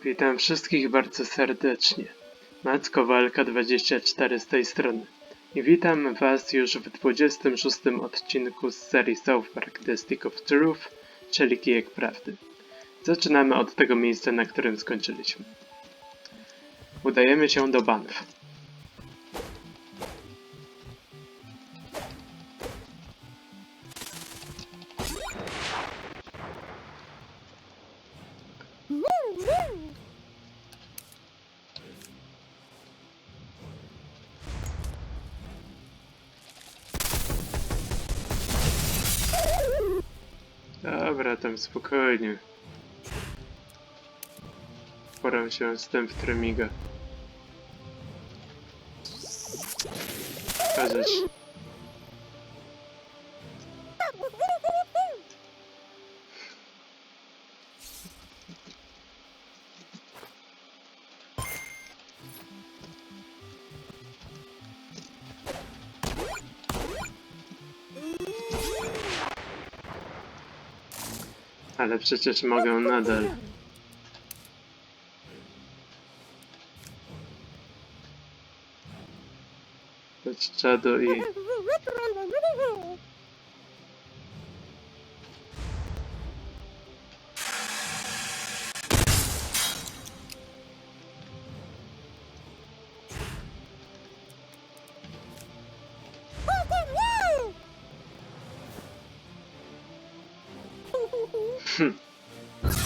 Witam wszystkich bardzo serdecznie. Mac Kowalka 24 z tej strony. I witam Was już w 26 odcinku z serii South Park The Stick of Truth, czyli Kijek Prawdy. Zaczynamy od tego miejsca, na którym skończyliśmy. Udajemy się do Banff. Spokojnie. Poram się z tym w tremiga. Pokazać. Ale przecież mogę nadal. Dać czadu i...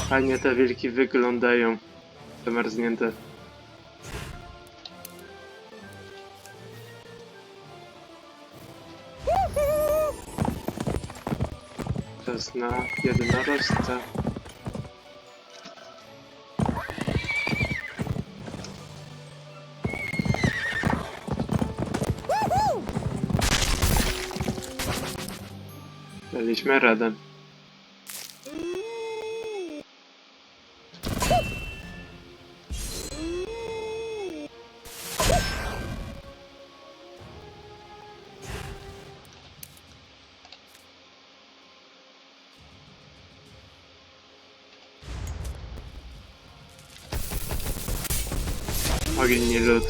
Fajnie te wilki wyglądają. Zamarznięte. Czas na jednorożca. Daliśmy radę. Nie lód.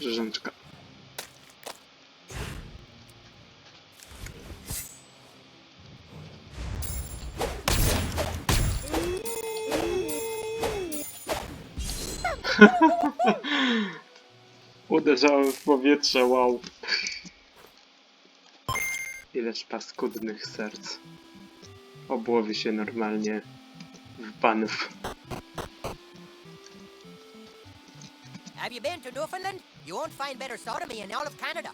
Rzeżączka. Uderzałem w powietrze, wow. Ileż paskudnych serc. Obłowi się normalnie w panów. Have you been to Newfoundland? You won't find better sodomy in all of Canada.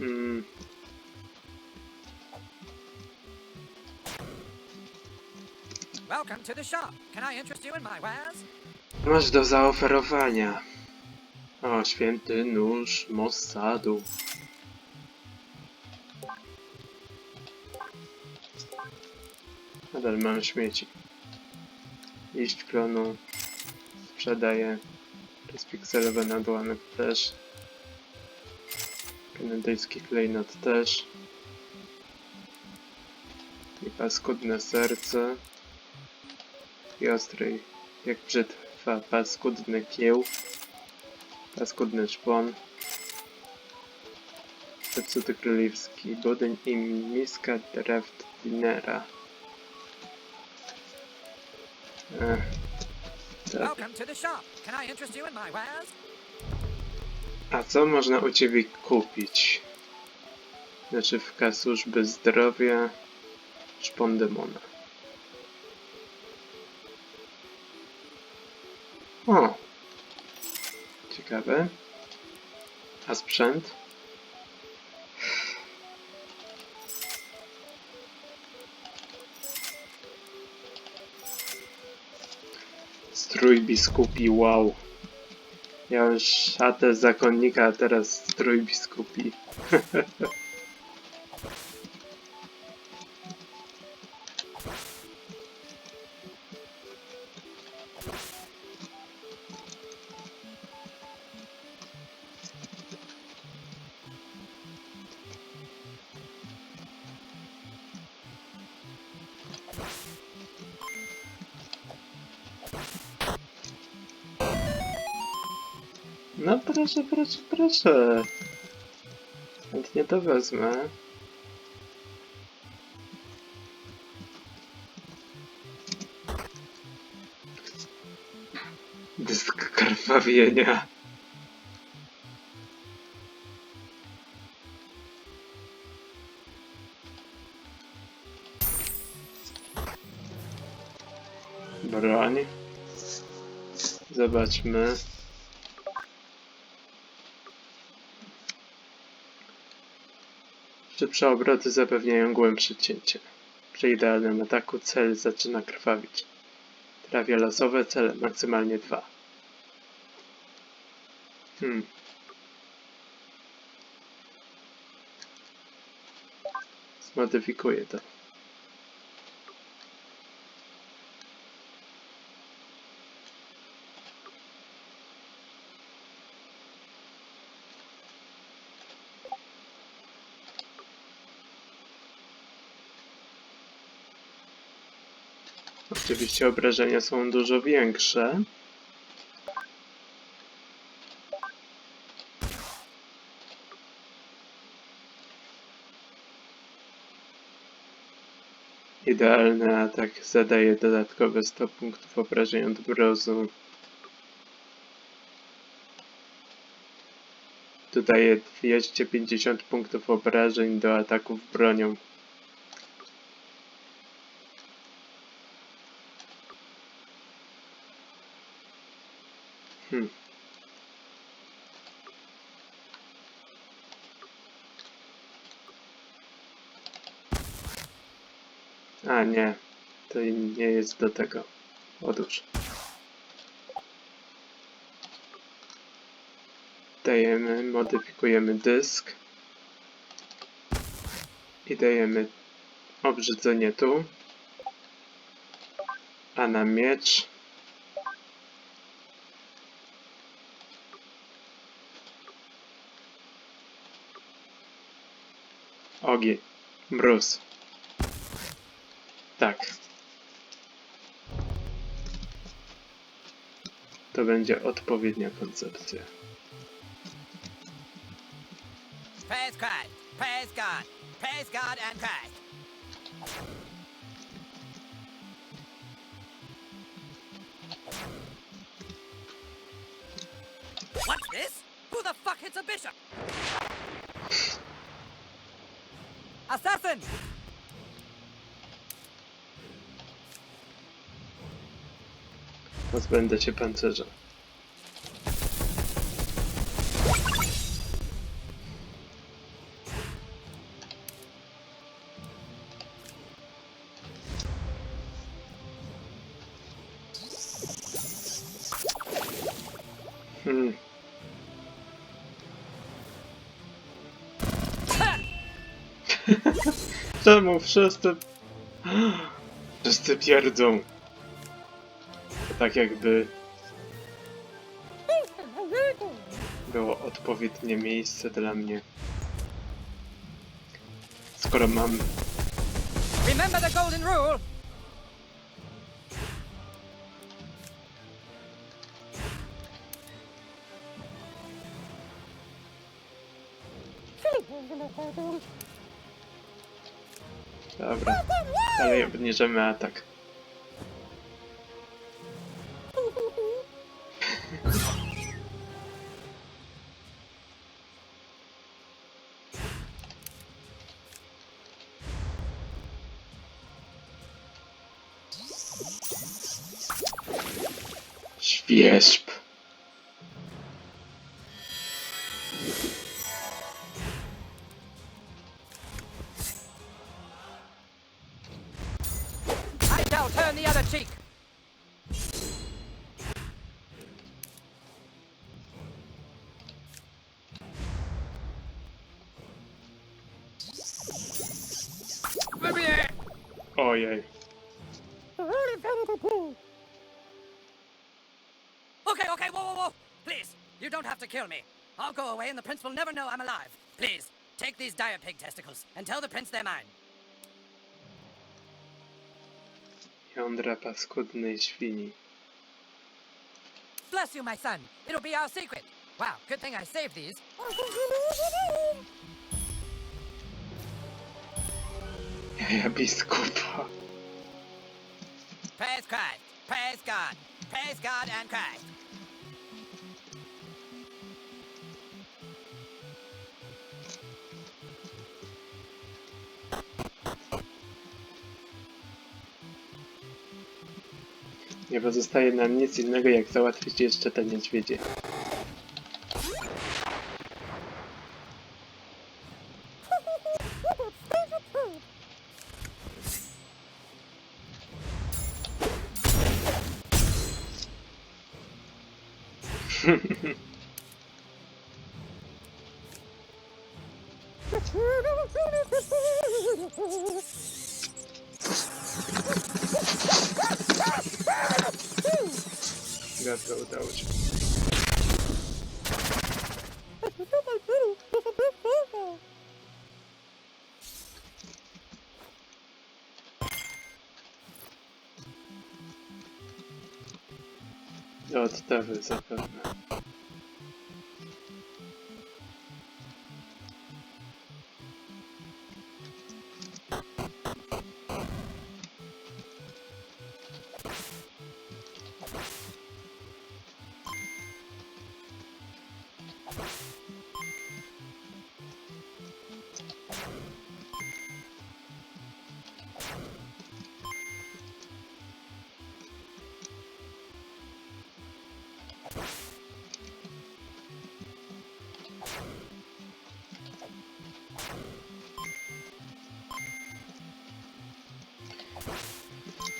Mm, Welcome to the shop. Can I interest you in my wares? masz do zaoferowania. O, święty nóż Mossadu. Nadal mam śmieci. Liść klonu sprzedaję. Rozpikselowy nadłamek też. Kanadyjski klejnot też. I paskudne serce. I ostry, jak brzytwa, paskudny kieł. Paskudny szpon. Zepsuty królewski budyń i miska draft dinera. Ech. Tak. Welcome to the shop. Can I interest you in my wares? A co można u ciebie kupić? Naczywka służby zdrowia, szpon demona. O! Ciekawe. A sprzęt? Strój biskupi, wow. Ja już szatę zakonnika, a teraz strój biskupi. No proszę, proszę, proszę. Chętnie to wezmę. Dysk krwawienia. Broń. Zobaczmy. Szybsze obroty zapewniają głębsze cięcie. Przy idealnym ataku cel zaczyna krwawić. Trafia losowe cele, maksymalnie dwa. Hmm. Zmodyfikuję to. Oczywiście obrażenia są dużo większe. Idealny atak zadaje dodatkowe 100 punktów obrażeń od mrozu. Dodaje 250 punktów obrażeń do ataków bronią. Hmm. A nie, to nie jest do tego. Odłóż. Dajemy, modyfikujemy dysk. I dajemy obrzydzenie tu. A na miecz Ogień. Mróz. Tak. To będzie odpowiednia koncepcja. Praise God. Praise God. What's this? Who the fuck hits a bishop? Assassin! Pozbędę się pancerza. Hmm. Czemu wszyscy... Wszyscy pierdzą? Tak jakby... Było odpowiednie miejsce dla mnie. Skoro mam... Remember the golden rule? Obniżymy atak. Świeżb. To kill me. I'll go away and the prince will never know I'm alive. Please, take these dire pig testicles and tell the prince they're mine. Jądra paskudnej świni. Bless you, my son. It'll be our secret. Wow, good thing I saved these. Jaja biskupa. Praise Christ. Praise God. Praise God and Christ. Nie pozostaje nam nic innego, jak załatwić jeszcze te niedźwiedzie. Dobra, udało się. Oddawy zapewne.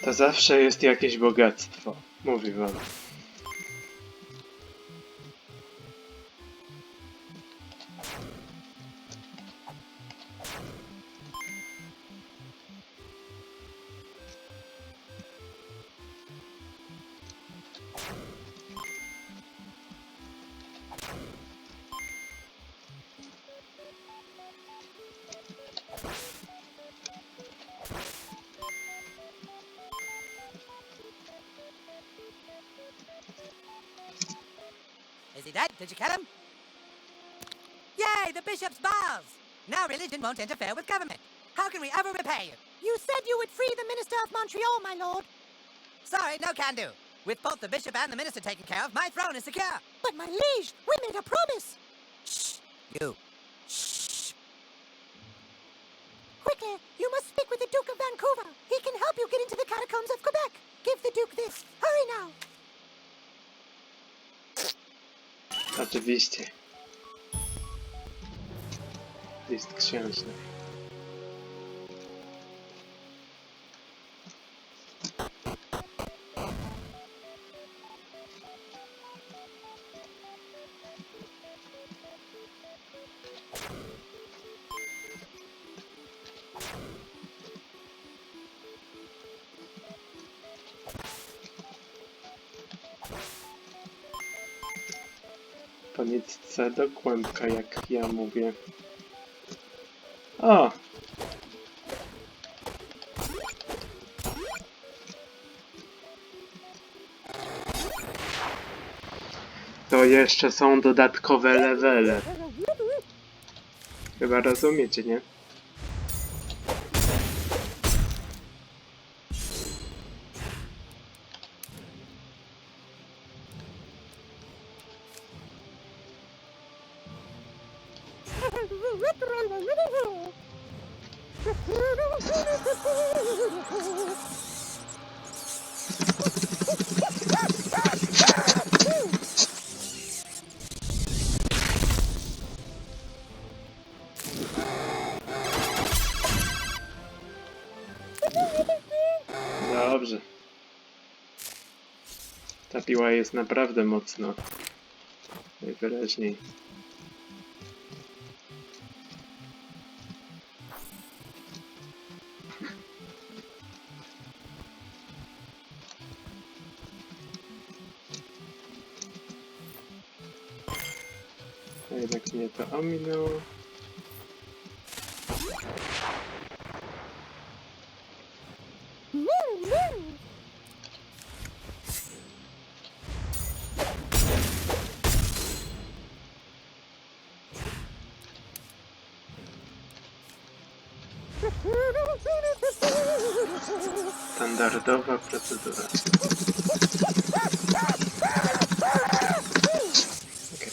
To zawsze jest jakieś bogactwo. Mówi wam. Religion won't interfere with government. How can we ever repay you? You said you would free the minister of Montreal, my lord. Sorry, no can do. With both the bishop and the minister taken care of, my throne is secure. But my liege, we made a promise. Shh, you. Shh. Quickly, eh? you must speak with the Duke of Vancouver. He can help you get into the catacombs of Quebec. Give the Duke this. Hurry now. Oczywiście. List księżny. Po nitce do kłębka, jak ja mówię. O! To jeszcze są dodatkowe levele. Chyba rozumiecie, nie? dobrze. Ta piła jest naprawdę mocno. Najwyraźniej. jednak mnie to ominęło. Procedura. Okej.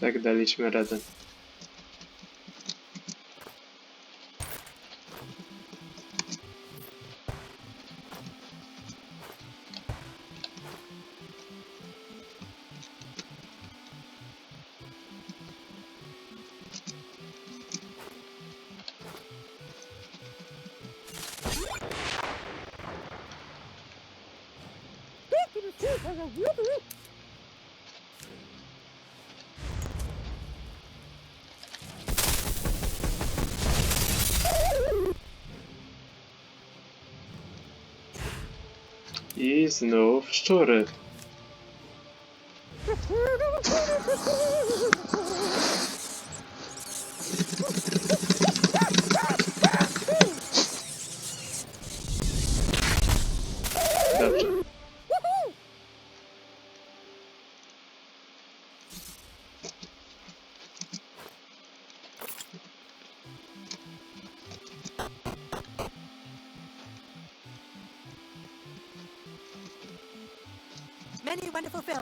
Tak daliśmy radę. Znów szczury.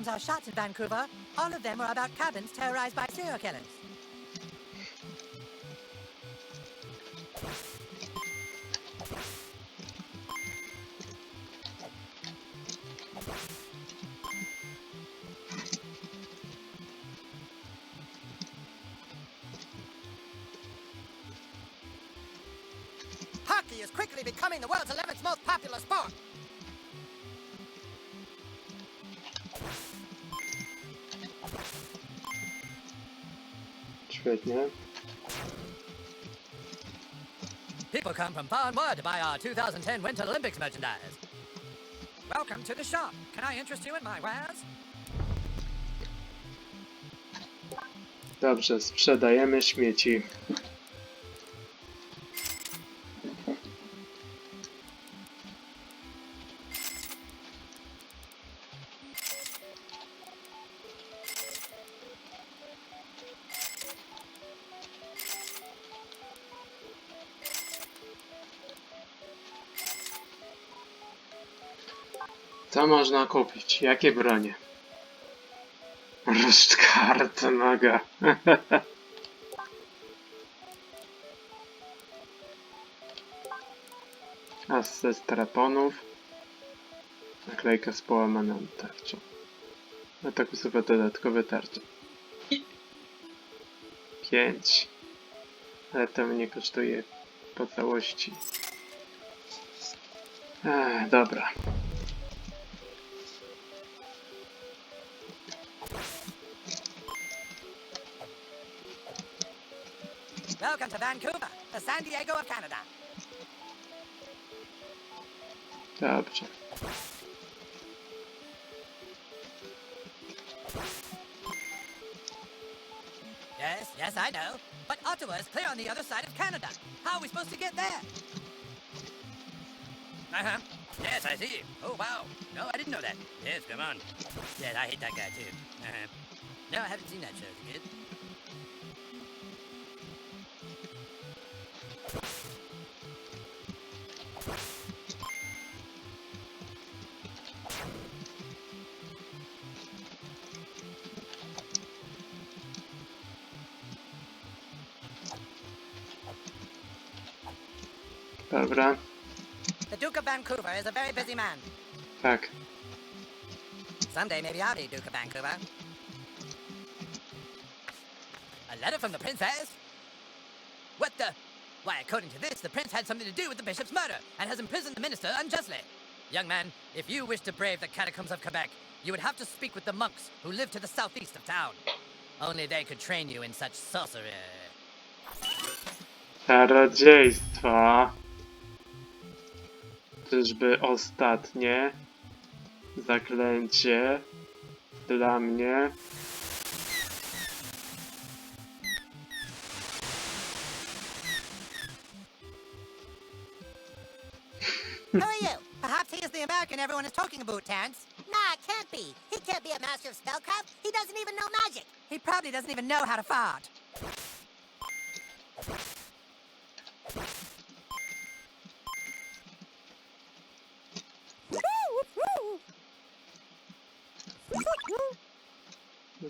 Are shot in Vancouver. All of them are about cabins terrorized by serial killers. Świetnie. People come from far and wide to buy our 2010 Winter Olympics merchandise. Welcome to the shop. Can I interest you in my wares? Dobrze, sprzedajemy śmieci. Można kupić? Jakie bronie? Ruszt kart maga. As ze straponów. Naklejka z połamaną tarczą. Atak usuwa dodatkowe tarcze. Pięć. Ale to mnie kosztuje po całości. Ech, dobra. Welcome to Vancouver, the San Diego of Canada. Dobrze. Yes, yes, I know. But Ottawa is clear on the other side of Canada. How are we supposed to get there? Uh-huh. Yes, I see. Oh, wow. No, I didn't know that. Yes, come on. Yes, I hate that guy, too. Uh-huh. No, I haven't seen that show as a kid. Dobra. The Duke of Vancouver is a very busy man. Tak. Someday maybe I'll be Duke of Vancouver. A letter from the princess? What the? Why, according to this, the prince had something to do with the bishop's murder and has imprisoned the minister unjustly. Young man, if you wish to brave the catacombs of Quebec, you would have to speak with the monks who live to the southeast of town. Only they could train you in such sorcery. Czarodziejstwa. Czyżby ostatnie? Zaklęcie. Dla mnie. Who are you? Perhaps he is the American everyone is talking about, Terrence. Nah, it can't be. He can't be a master of spellcraft. He doesn't even know magic. He probably doesn't even know how to fart.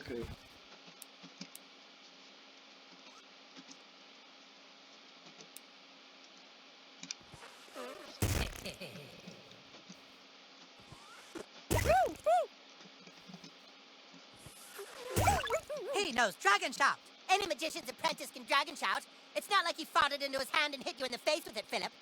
Okej. He knows Dragon Shout. Any magician's apprentice can Dragon Shout. It's not like he farted into his hand and hit you in the face with it, Philip.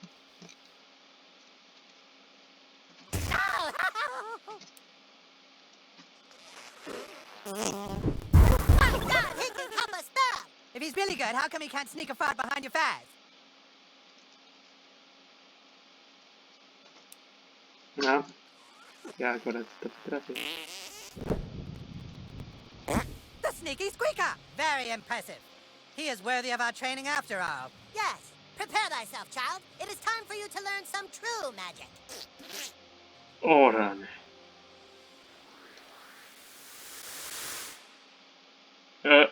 My God, he can come a spell! If he's really good, how come he can't sneak a fart behind your faz? No. Ja akurat to potrafię. The sneaky squeaker! Very impressive. He is worthy of our training after all. Yes. Prepare thyself, child. It is time for you to learn some true magic. O rany. Eh, e.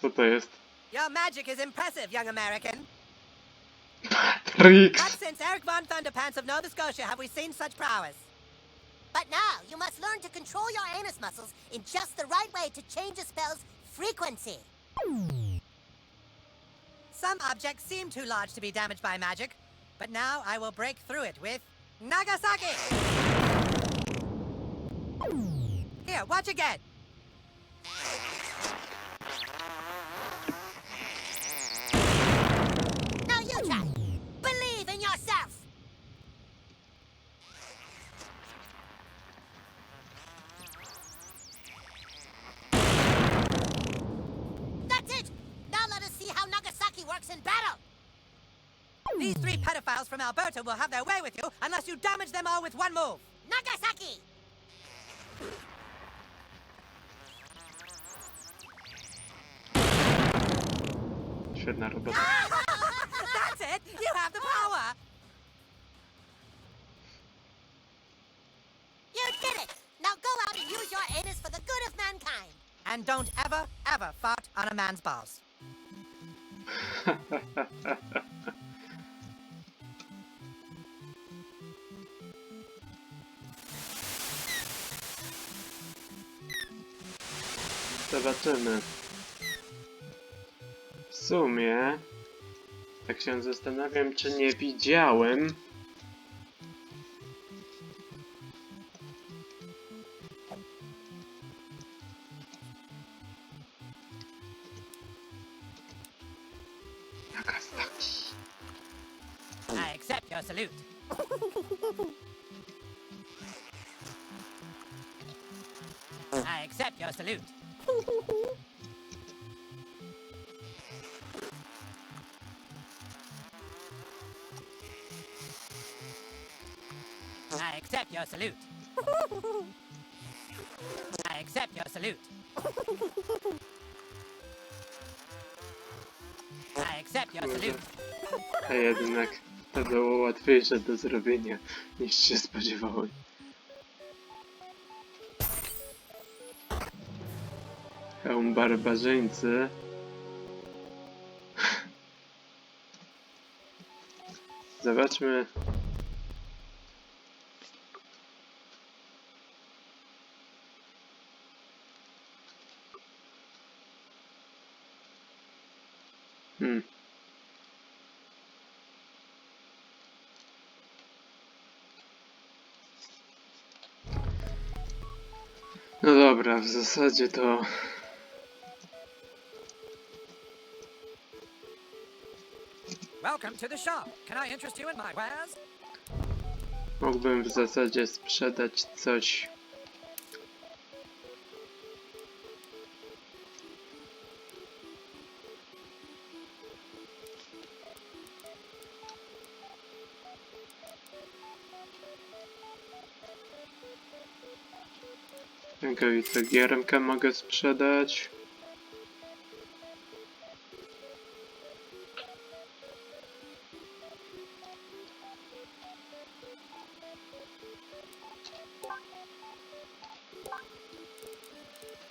Co to jest? Your magic is impressive, young American. Trik! Not since Eric von Thunderpants of Nova Scotia have we seen such prowess. But now, you must learn to control your anus muscles in just the right way to change a spell's frequency. Some objects seem too large to be damaged by magic, but now I will break through it with Nagasaki! Here, watch again. Now you try. Believe in yourself. That's it. Now let us see how Nagasaki works in battle. These three pedophiles from Alberta will have their way with you unless you damage them all with one move. Nagasaki! Świetna robota. That's it. You have the power. You did it. Now go out and use your anus for the good of mankind. And don't ever, ever fart on a man's balls. Zobaczymy. W sumie, tak się zastanawiam, czy nie widziałem. Nagasaki. I accept your salute. I accept your salute. accept your salute. I accept your salute. I accept your salute. A jednak to było łatwiejsze do zrobienia niż się spodziewałem. Hełm barbarzyńcy. Zobaczmy. Hmm. No dobra, w zasadzie to Welcome to the shop. Can I interest you in my wares? mógłbym w zasadzie sprzedać coś. Rękawicę giermkę mogę sprzedać.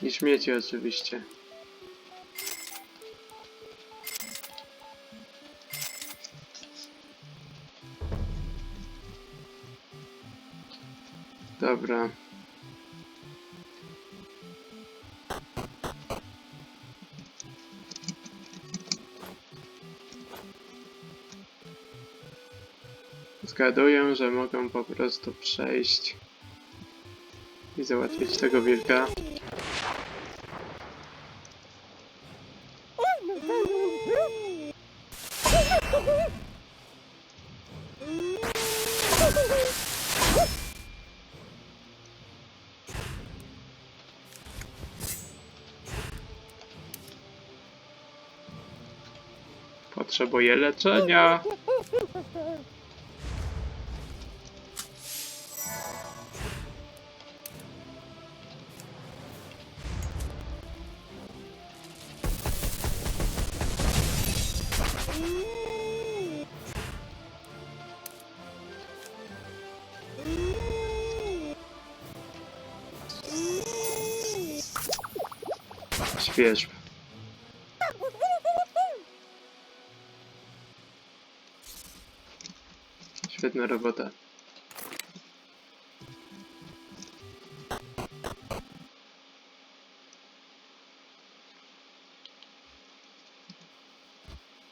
I śmieci oczywiście. Dobra. Zgaduję, że mogą po prostu przejść i załatwić tego wilka. Potrzebuję leczenia. Świeżb. Świetna robota.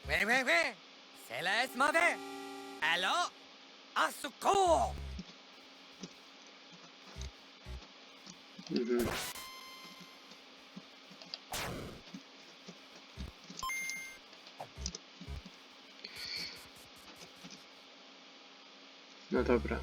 Oui, oui, oui. Laisse mauvais. Alors, à secours. Mhm. No dobra.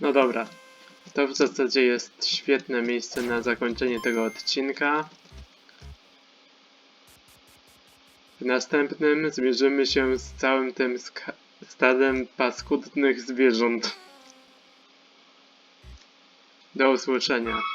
No dobra. To w zasadzie jest świetne miejsce na zakończenie tego odcinka. W następnym zmierzymy się z całym tym stadem paskudnych zwierząt. Do usłyszenia.